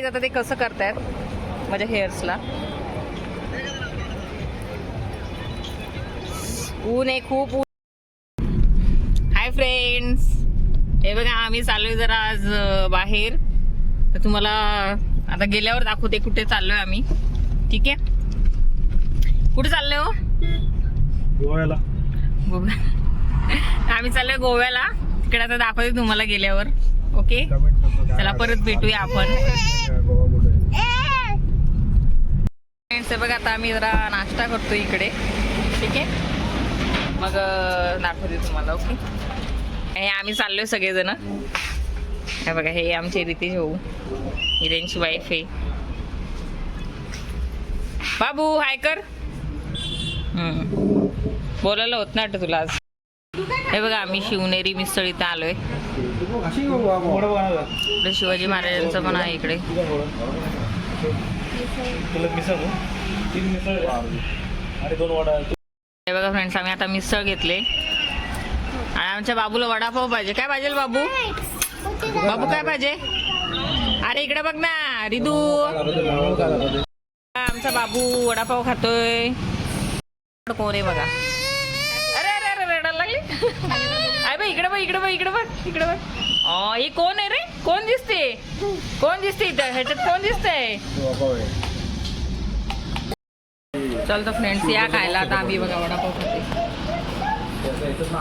Guys आता ते कसं करतायत? माझ्या हेअर्सला ऊन आहे खूप ऊन. हाय फ्रेंड्स हे बघा आम्ही चाललोय जरा आज बाहेर. तर तुम्हाला आता गेल्यावर दाखवते कुठे चाललोय आम्ही. ठीक आहे? कुठे चाललोय हो? गोव्याला. गोव्या आम्ही चाललोय गोव्याला. तिकडे आता दाखवते तुम्हाला गेल्यावर. ओके? चला परत भेटूया आपण. बघा आता आम्ही जरा नाश्ता करतो इकडे. ठीक आहे? मग दाखवते तुम्हाला ओके? हे आम्ही चाललोय सगळेजण. हे बघा हे आमचे रितेश भाऊ. ही त्यांची वाईफ आहे. बाबू हाय कर. बोलायला होत ना तुला आज. हे बघा आम्ही शिवनेरी मिसळ इथं आलोय. इकडे शिवाजी महाराजांचं पण आहे इकडे. हे बघा फ्रेंड्स आम्ही आता मिसळ घेतले. आणि आमच्या बाबूला वडापाव पाहिजे. काय पाहिजे बाबू? बाबू काय पाहिजे? अरे इकडे बघ ना रिदू. आमचा बाबू वडापाव खातोय. कोण आहे बघा? अरे अरे अरे रडायला लागली. इकडे बघ इकडे बघ इकडे बघ. हे कोण आहे रे? कोण दिसते? कोण दिसते इथं? ह्याच्यात कोण दिसतंय? चल तर फ्रेंड्स या खायला आता आम्ही बघा वडापाव खाते.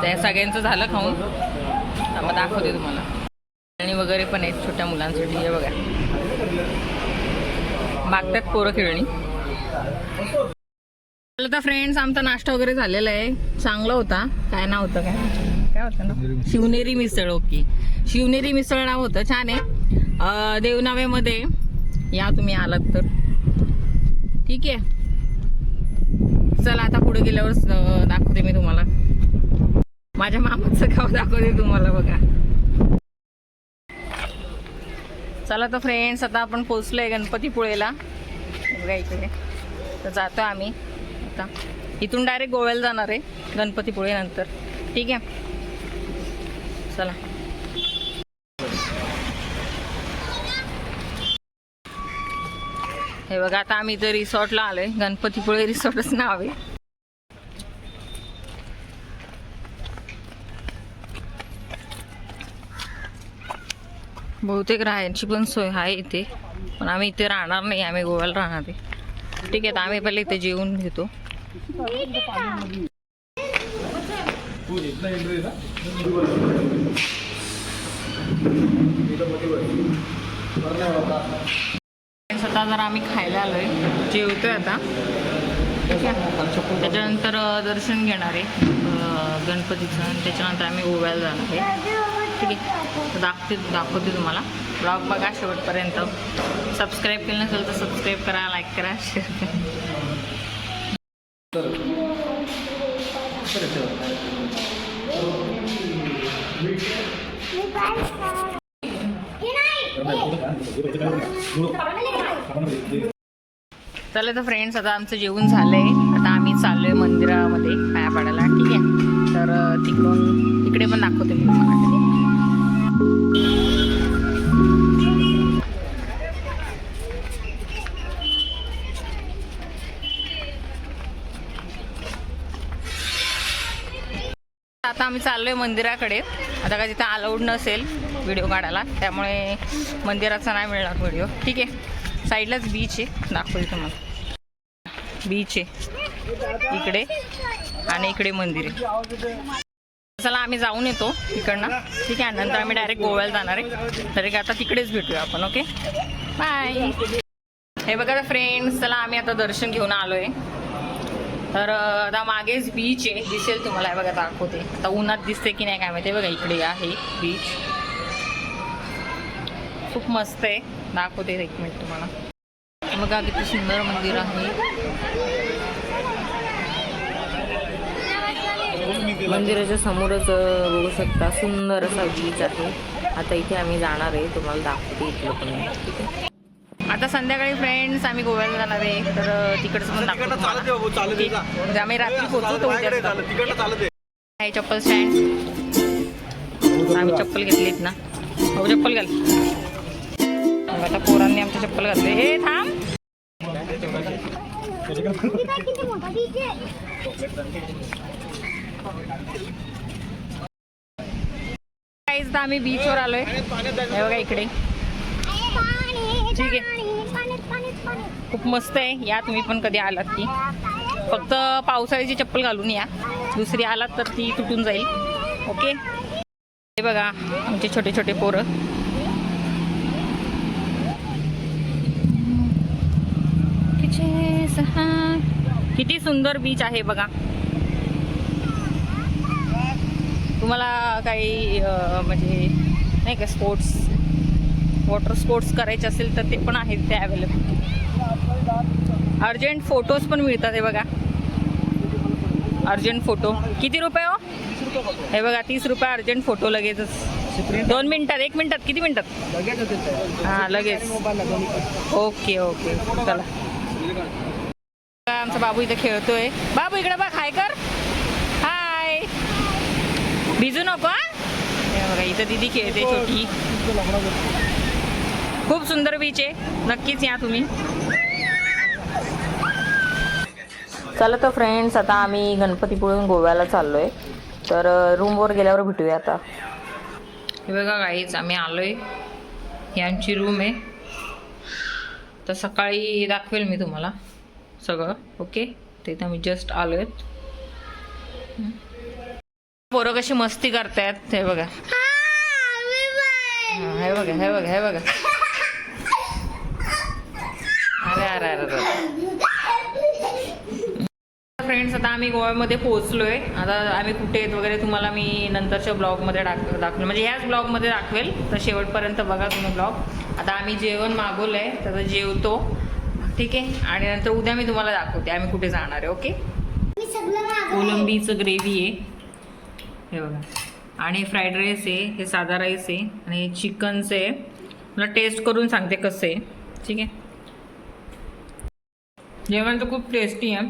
त्या सगळ्यांचं झालं खाऊन. आता मग दाखवते तुम्हाला. खेळणी वगैरे पण आहेत छोट्या मुलांसाठी हे बघा. मागतात पोरं खेळणी. तर फ्रेंड्स आमचा नाश्ता वगैरे झालेला आहे. चांगला होता. काय नाव होतं काय? काय होतं ना? शिवनेरी मिसळ. ओके. शिवनेरी मिसळ नाव होतं. छान आहे. देवनावेमध्ये या तुम्ही आलात तर. ठीक आहे. चला आता पुढे गेल्यावर अं, दाखवते मी तुम्हाला. माझ्या मामाचं गाव दाखवते तुम्हाला बघा. चला तर फ्रेंड्स आता आपण पोचलोय गणपतीपुळेला. बघा इकडे. तर जातो आम्ही. आता. इथून डायरेक्ट गोव्याला जाणार आहे गणपतीपुळे नंतर. ठीक आहे? चला. हे बघा आता आम्ही इथं रिसॉर्टला आलोय. गणपतीपुळे रिसॉर्टच नाव आहे. बहुतेक राहायची पण सोय आहे इथे. पण आम्ही इथे राहणार नाही आम्ही गोव्याला राहणार आहे. ठीक आहे तर आम्ही पहिले इथे जेवून घेतो. स्वतः जर आम्ही खायला आलोय. जेवतोय आता. त्याच्यानंतर दर्शन घेणार आहे गणपतीचं. आणि त्याच्यानंतर आम्ही गोव्याला जाणार आहे. ठीक आहे. दाखते दाखवते तुम्हाला. ब्लॉग बघा शेवटपर्यंत. सबस्क्राईब केलं नसेल तर सबस्क्राईब करा लाईक करा शेअर करा. चला तर फ्रेंड्स आता आमचं जेवण झालंय. आता आम्ही चाललोय मंदिरामध्ये पाया पाडायला. ठीक आहे? तर तिकडून इकडे पण दाखवते मी तुम्हाला. आता आम्ही चाललोय मंदिराकडे. आता का तिथं अलाउड नसेल व्हिडिओ काढायला. त्यामुळे मंदिराचा नाही मिळणार व्हिडिओ ठीक आहे. साईडलाच बीच आहे. दाखवते तुम्हाला. बीच आहे. इकडे आणि इकडे मंदिर आहे. चला आम्ही जाऊन येतो तिकडनं ठीक आहे नंतर आम्ही डायरेक्ट गोव्याला जाणार आहे. तरी आता तिकडेच भेटूया आपण ओके बाय हे बघा फ्रेंड्स चला आम्ही आता दर्शन घेऊन आलोय. तर आता मागेच बीच आहे. दिसेल तुम्हाला हे बघा दाखवते. आता उन्हात दिसते की नाही काय माहिती बघा इकडे आहे बीच खूप मस्त आहे. दाखवते एक मिनिट तुम्हाला. बघा किती सुंदर मंदिर आहे. मंदिराच्या समोरच बघू शकता सुंदर असा बीच आहे. आता इथे आम्ही जाणार आहे तुम्हाला दाखवते इथलं पण. ठीक आहे? आता संध्याकाळी फ्रेंड्स आम्ही गोव्याला जाणार आहे. तर तिकडचं पण दाखवतो. म्हणजे आम्ही रात्री पोहोचतो उद्या आहे चप्पल स्टँड आम्ही चप्पल घेतलीत ना. हो चप्पल घाल. आता पोरांनी आमच्या चप्पल घातले. हे थांब. आम्ही बीचवर आलोय. हे बघा इकडे. ठीक आहे. खूप मस्त आहे. या तुम्ही पण कधी आलात की फक्त पावसाळ्याची चप्पल घालून या. दुसरी आलात तर ती तुटून जाईल. ओके? हे बघा आमचे छोटे छोटे पोरं. किती किती सुंदर बीच आहे बघा. तुम्हाला काही म्हणजे नाही का स्पोर्ट्स वॉटर स्पोर्ट्स करायचे असेल तर ते पण आहेत ते अवेलेबल अर्जंट फोटोज पण मिळतात हे बघा. Urgent photo. किती रुपये हो? हे बघा तीस रुपये अर्जंट फोटो लगेचच. दोन मिनिटात एक मिनिटात किती मिनिटात? हां लगेच. ओके ओके चला. आमचा बाबू इथं खेळतोय. बाबू इकडे बघ हाय कर. हाय. भिजू नको बघा इथं दिदी खेळते छोटी. खूप सुंदर बीच आहे. नक्कीच या तुम्ही. चला तर फ्रेंड्स आता आम्ही गणपतीपुळून गोव्याला चाललोय. तर रूमवर गेल्यावर भेटूया आता. हे बघा गाईच आम्ही आलोय. ही आमची रूम आहे. तर सकाळी दाखवेल मी तुम्हाला सगळं ओके ते इथं आम्ही जस्ट आलोय. पोरं कशी मस्ती करतायत हे बघा. हा, हे बघा हे बघा हे बघा. फ्रेंड्स आता आम्ही गोव्यामध्ये पोहोचलोय. आता आम्ही कुठे आहेत वगैरे तुम्हाला मी नंतरच्या ब्लॉगमध्ये दाख दाखवेल. म्हणजे ह्याच ब्लॉगमध्ये दाखवेल. तर शेवटपर्यंत बघा तुम्ही ब्लॉग. आता आम्ही जेवण मागवलं आहे तर जेवतो. ठीक आहे? आणि नंतर उद्या मी तुम्हाला दाखवते आम्ही कुठे जाणार आहे ओके. कोलंबीचं ग्रेव्ही आहे. हे बघा. आणि फ्राईड राईस आहे हे साधा राईस आहे आणि चिकनचं आहे. मला टेस्ट करून सांगते कसं आहे. ठीक आहे? जेवण तर खूप टेस्टी आहे.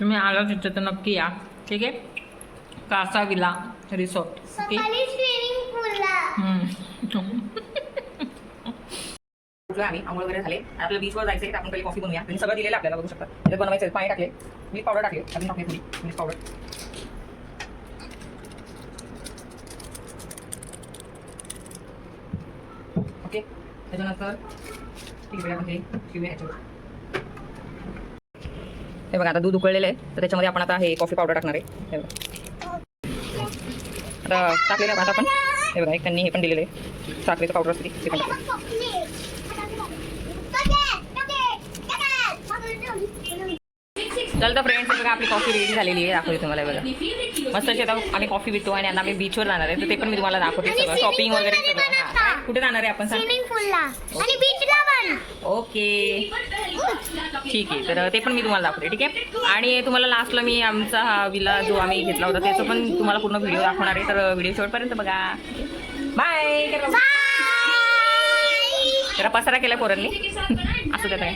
तुम्ही आला तिथं तर नक्की या. ठीक आहे? कासा विला रिसॉर्ट आम्ही. आंघोळ वगैरे झाले. आपल्याला बीचवर जायचं आहे आपण पहिली कॉफी बनवूया. त्यांनी सगळं दिलेलं आपल्याला बघू शकता. त्याच्यात बनवायचं आहे. पाणी टाकले. मिल्क पावडर टाकले. अजून टाकले थोडी. Milk powder okay? त्याच्यानंतर ठीक आहे ठेवूया ह्याच्यावर. हे बघा आता दूध उकळलेलं आहे तर त्याच्यामध्ये आपण आता हे कॉफी पावडर टाकणार आहे. हे बघा. आता टाकलेलं आपण. हे बघा एक त्यांनी हे पण दिलेलं आहे. साखरेचं पावडर असते ते पण टाकलं चल तर फ्रेंड्स बघा आपली कॉफी रेडी झालेली आहे. दाखवते तुम्हाला बघा. मस्त अशी आता आम्ही कॉफी पितो आणि आता आम्ही बीचवर जाणार आहे. तर ते पण मी तुम्हाला दाखवते. सगळं शॉपिंग वगैरे सगळं. हां? कुठे जाणार आहे आपण सांग. ओके ठीक आहे तर ते पण मी तुम्हाला दाखवते ठीक आहे? आणि तुम्हाला लास्टला मी आमचा हा विला जो आम्ही घेतला होता त्याचं पण तुम्हाला पूर्ण व्हिडिओ दाखवणार आहे तर व्हिडिओ शेवटपर्यंत बघा. बाय जरा पसारा केला पोरांनी. असं त्यात काय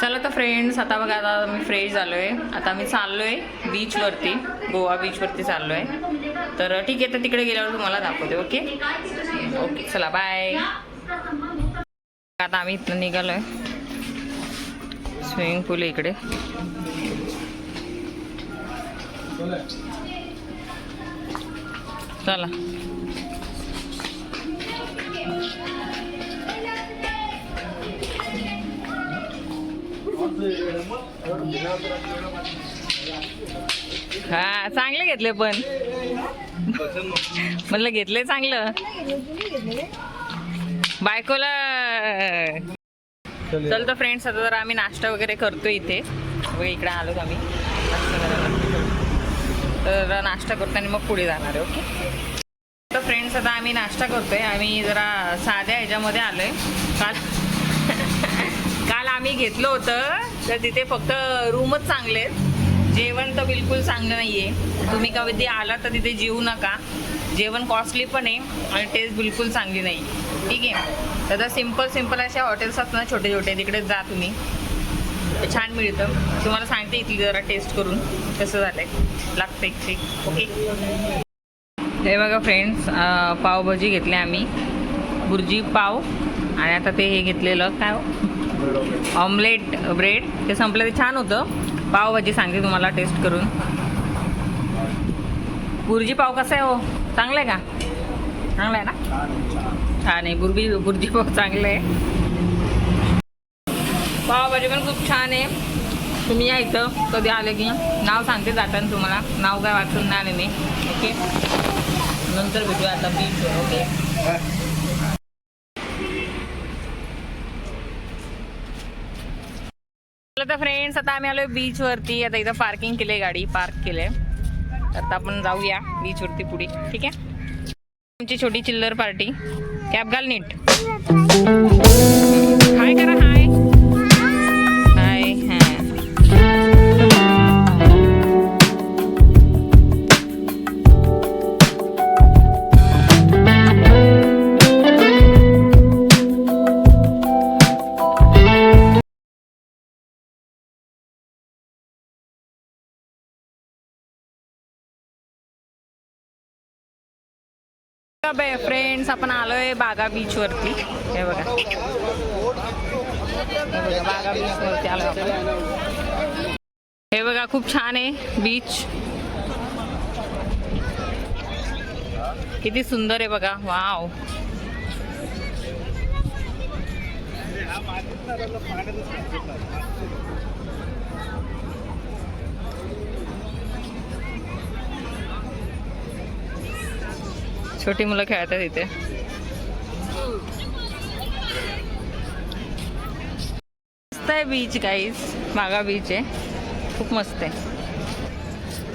चला तर फ्रेंड्स आता बघा आता मी फ्रेश झालो आहे आता मी चाललो आहे बीचवरती गोवा बीचवरती चाललो आहे तर ठीक आहे तर तिकडे गेल्यावर तुम्हाला दाखवते ओके? ओके चला बाय आता आम्ही इथनं निघालो आहे स्विमिंग पूल आहे इकडे. चला. हा चांगले घेतले पण. म्हणलं घेतले चांगलं. बायकोला चल तर फ्रेंड्स आता जरा आम्ही नाश्ता वगैरे करतो इथे. इकडे आलो आम्ही. तर नाश्ता करतो आणि मग पुढे जाणार आहे ओके तर फ्रेंड्स आता आम्ही नाश्ता करतोय. आम्ही जरा साध्या ह्याच्यामध्ये आलोय. काल काल आम्ही घेतलं होतं तर तिथे फक्त रूमच चांगले आहेत. जेवण तर बिलकुल चांगलं नाही आहे तुम्ही कधी आला तर तिथे जेवू नका. जेवण कॉस्टली पण आहे आणि टेस्ट बिलकुल चांगली नाही. ठीक आहे? तर सिंपल सिंपल अशा हॉटेल्स असतात ना छोटे छोटे. तिकडे जा तुम्ही. छान मिळतं. तुम्हाला सांगते इथली जरा टेस्ट करून. कसं झालंय. लागतं एक ते ओके हे बघा फ्रेंड्स पावभाजी घेतली आम्ही. बुर्जी पाव आणि आता ते हे घेतलेलं काय ऑमलेट ब्रेड ते संपलं ते छान होतं. पावभाजी सांगते तुम्हाला टेस्ट करून. बुर्जी पाव कसा आहे हो? चांगला आहे का? चांगला आहे ना? छान आहे. बुर्बी बुर्जी पाव चांगलं आहे. पावभाजी पण खूप छान आहे. तुम्ही या इथं. कधी आले की? नाव सांगते जाताना तुम्हाला. नाव काय वाचून नाही आले मी. ओके नंतर भेटूया आता. बीच ओके तर फ्रेंड्स आता आम्ही आलोय बीच वरती. आता इथं पार्किंग केले गाडी पार्क केलंय. आता आपण जाऊया बीच वरती पुढे. ठीक आहे? आमची छोटी चिल्लर पार्टी कॅब घाल नीट. हाय करा. हाय फ्रेंड्स आपण आलोय बागा बीच वरती. हे बघा. बागा बीच वरती आलोय आपण. हे बघा खूप छान आहे बीच किती सुंदर आहे बघा. वाव छोटी मुलं खेळतात इथे. मस्त आहे बीच काहीच मागा बीच आहे. खूप मस्त आहे.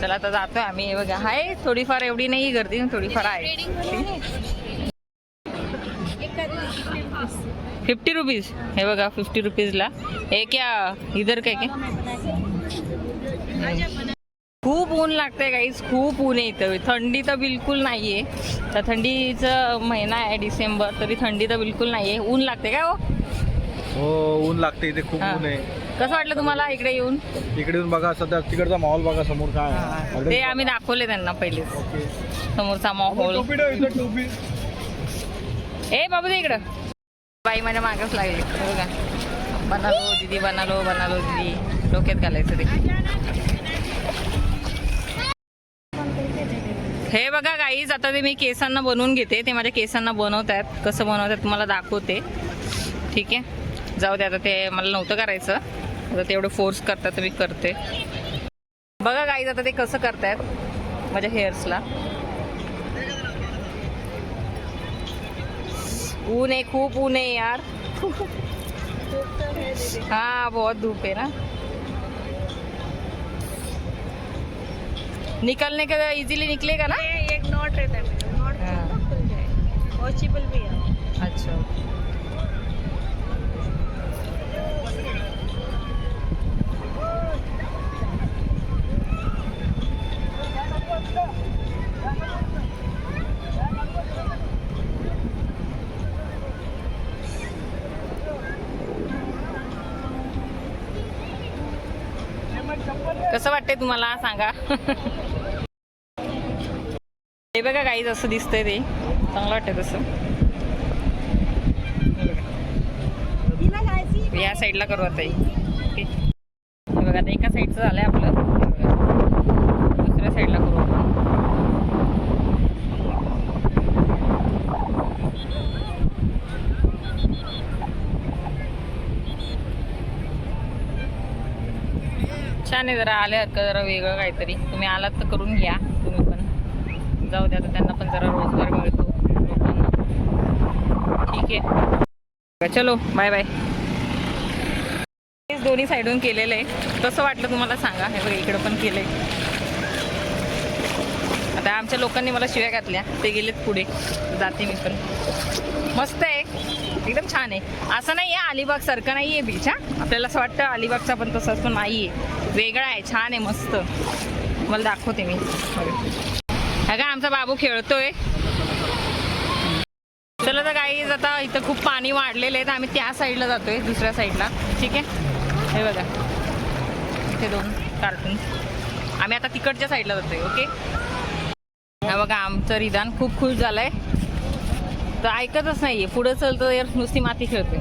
चला आता जातोय आम्ही. हे बघा आहे थोडीफार एवढी नाही गर्दी थोडीफार आहे. फिफ्टी रुपीज हे बघा फिफ्टी रुपीजला हे क्या इधर काय काय? खूप ऊन लागतंय काहीच खूप ऊन आहे इथं. थंडी तर बिलकुल नाही आहे तर थंडीचा महिना आहे डिसेंबर तरी थंडी तर बिलकुल नाही आहे ऊन लागते काय हो? हो ऊन लागते इथे खूप. ऊन आहे. कसं वाटलं तुम्हाला इकडे येऊन? इकडे येऊन बघा सध्या तिकडचा माहोल बघा समोर काय आहे. ते आम्ही दाखवले त्यांना पहिलेच ओके. समोरचा माहोल. टोपी ठेव इथं टोपी. ए बाबू दे इकडं. बाई माझ्या मागच लागली. हे बघा. बनालो दीदी बनालो बनालो दीदी. डोक्यात घालायचं ते. हे बघा गाईज आता ते मी केसांना बनवून घेते. ते माझ्या केसांना बनवत आहेत कसं बनवतात तुम्हाला दाखवते. ठीक आहे? जाऊ दे आता ते मला नव्हतं करायचं. आता ते एवढं फोर्स करतात तर मी करते. बघा गाईज आता ते कसं करतायत माझ्या हेअर्सला ऊन आहे खूप ऊन आहे यार. हाँ बहुत धूप है ना. निकलने का इजीली निकलेगा ना? एक नॉट रहता है नॉट खुल जाए। वॉशेबल भी है। अच्छा। कसं वाटतंय तुम्हाला? सांगा. हे बघा काही जसं दिसतंय ते. चांगलं वाटतं तसं. या साईडला करू आता ओके बघा आता एका साईडचं झालंय आपलं. दुसऱ्या साईडला करू आपण. नाही नाही जरा आले हरकत जरा वेगळं काहीतरी. तुम्ही आलात तर करून घ्या. तुम्ही पण. जाऊ द्या तर त्यांना पण जरा रोजगार मिळतो. ठीक आहे. चलो बाय बाय हेच दोन्ही साईडून केलेलं आहे. कसं वाटलं तुम्हाला सांगा? हे बघ इकडं पण केलंय. आता आमच्या लोकांनी मला शिव्या घातल्या. ते गेलेत पुढे. जाते मी पण. मस्त आहे. एकदम छान आहे. असं नाही आहे अलिबाग सारखं नाही आहे बीच हा. आपल्याला असं वाटतं अलिबागचा पण तसंच पण नाही आहे वेगळा आहे छान आहे मस्त. मला दाखवते मी. अगं आमचा बाबू खेळतोय. चला तर काही आता इथं खूप पाणी वाढलेलं आहे तर आम्ही त्या साईडला जातोय दुसऱ्या साईडला ठीक आहे? हे बघा. इथे दोन कार्टून आम्ही आता तिकडच्या साईडला जातोय ओके हा बघा आमचं रिदान खूप खुश झालंय. तर ऐकतच नाहीये. पुढं चलतं यार नुसती माती खेळते.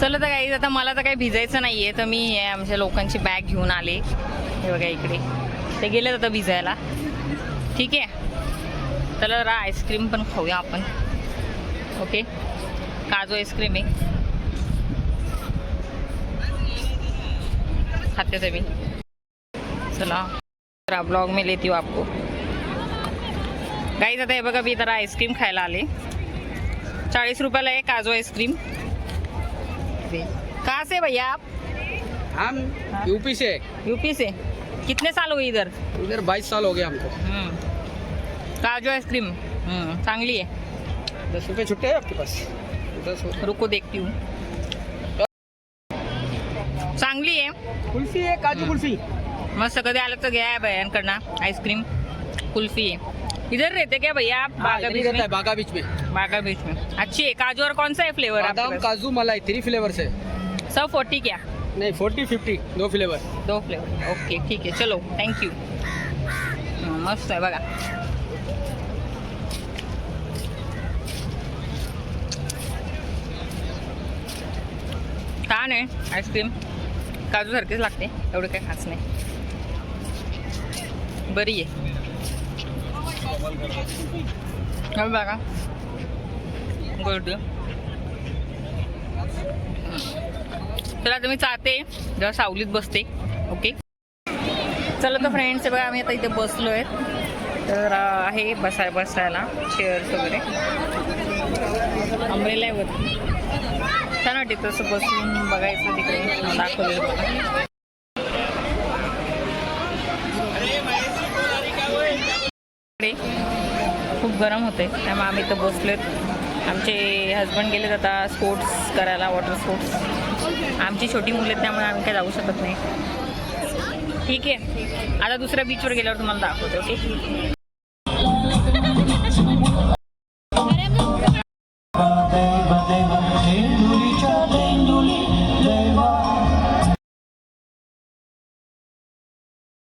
चला तर काही आता मला तर काही भिजायचं नाहीये. तर मी आमच्या लोकांची बॅग घेऊन आले. हे बघा इकडे. ते गेले आता भिजायला. ठीक आहे. चला जरा आईस्क्रीम पण खाऊया आपण. ओके काजू आईस्क्रीम आहे. खाते थे मी चला ब्लॉग में लेती हूँ आपको. गाईज आता हे बघा मी जरा आईस्क्रीम खायला आले. चाळीस रुपयाला आहे काजू आईस्क्रीम कहाँ से भैया आप. हम यूपी से. यूपी से. कितने साल हुए इधर? इधर 22 साल हो गए हमको. काजू आईस्क्रीम हम्म, चांगली आहे. दस रुपए छुट्टे हैं आपके पास. दस रुपए रुको देखती हूँ. चांगली आहे. कुल्फी है काजू कुल्फी. मस्त कधी आलं तर घ्या भैयांकडनं आईस्क्रीम कुल्फी है इधर रहते क्या भैया आप? हाँ, बागा ही बीच है में? बागा बीच में। बागा बीच में। अच्छी है काजू और कौन सा है फ्लेवर बादाम काजू मलाई थ्री फ्लेवर से सब फोर्टी क्या? नहीं फोर्टी फिफ्टी दो फ्लेवर दो फ्लेवर ओके ठीक आहे चलो थँक्यू मस्त आहे बघा. छान आहे आईस्क्रीम काजूसारखीच लागते एवढं काही खास नाही. बरी आहे. हे बघा गर्दी चला आता मी चाहते जेव्हा सावलीत बसते ओके चला तर फ्रेंड्स बघा आम्ही आता इथे बसलो आहे तर आहे बसाय बसायला चेअर्स वगैरे अमरेला आहे वरती छान वाटते तसं बसून बघायचं तिकडे दाखवलेलं बघा खूप गरम होते त्यामुळे आम्ही इथं बसलेत आमचे हजबंड गेलेत आता स्पोर्ट्स करायला वॉटर स्पोर्ट्स आमची छोटी मुलं आहेत त्यामुळे आम्ही काय जाऊ शकत नाही ठीक आहे आता दुसऱ्या बीचवर गेल्यावर तुम्हाला दाखवतो ओके देवा